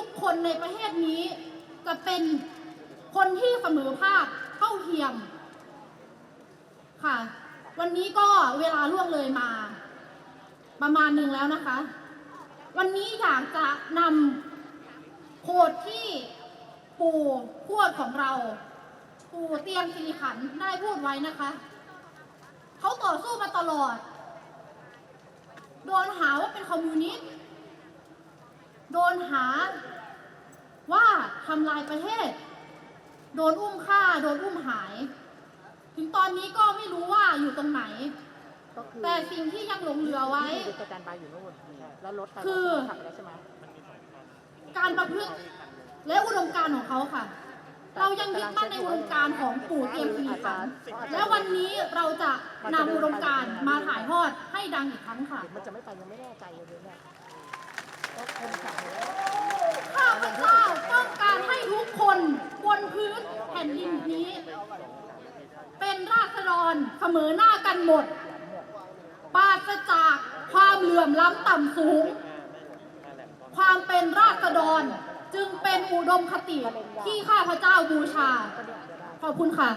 ทุกคนในประเทศนี้จะเป็นคนที่เสมอภาคเท่าเทียม ค่ะ วันนี้ก็เวลาล่วงเลยมา ประมาณหนึ่งแล้วนะคะ วันนี้อยากจะนำโคดที่ปู่พูดของเรา ปู่เตียงสิริขันได้พูดไว้นะคะ เขาต่อสู้มาตลอด โดนหาว่าเป็นคอมมิวนิสต์ โดนหาว่าทำลายประเทศ โดนอุ้มฆ่า โดนอุ้มหาย ถึงตอนนี้ก็ไม่รู้ว่าอยู่ตรงไหน ก็คือแต่สิ่งที่ยังหลงเหลือไว้คือสแตนบายอยู่นู่นแล้วรถไปคือ ขับไปแล้วใช่ไหมการประพฤติและอุดมการณ์ของเขาค่ะ เรายังยึดมั่นในอุดมการณ์ของปู่เตรียมสิริขันธ์และวันนี้เราจะนำอุดมการณ์มาถ่ายทอดให้ดังอีกครั้งค่ะ มันจะไม่ไปยังไม่แน่ใจเลยเนี่ยก็คนขับเลย ข้าพเจ้าต้องการให้ทุกคนบนพื้นแผ่นดินนี้ เป็น รเสมอหน้ากันหมด ปราศจากความเหลื่อมล้ำต่ำสูง ความเป็นราษฎรจึงเป็นอุดมคติที่ข้าพเจ้าบูชา ขอบคุณค่ะ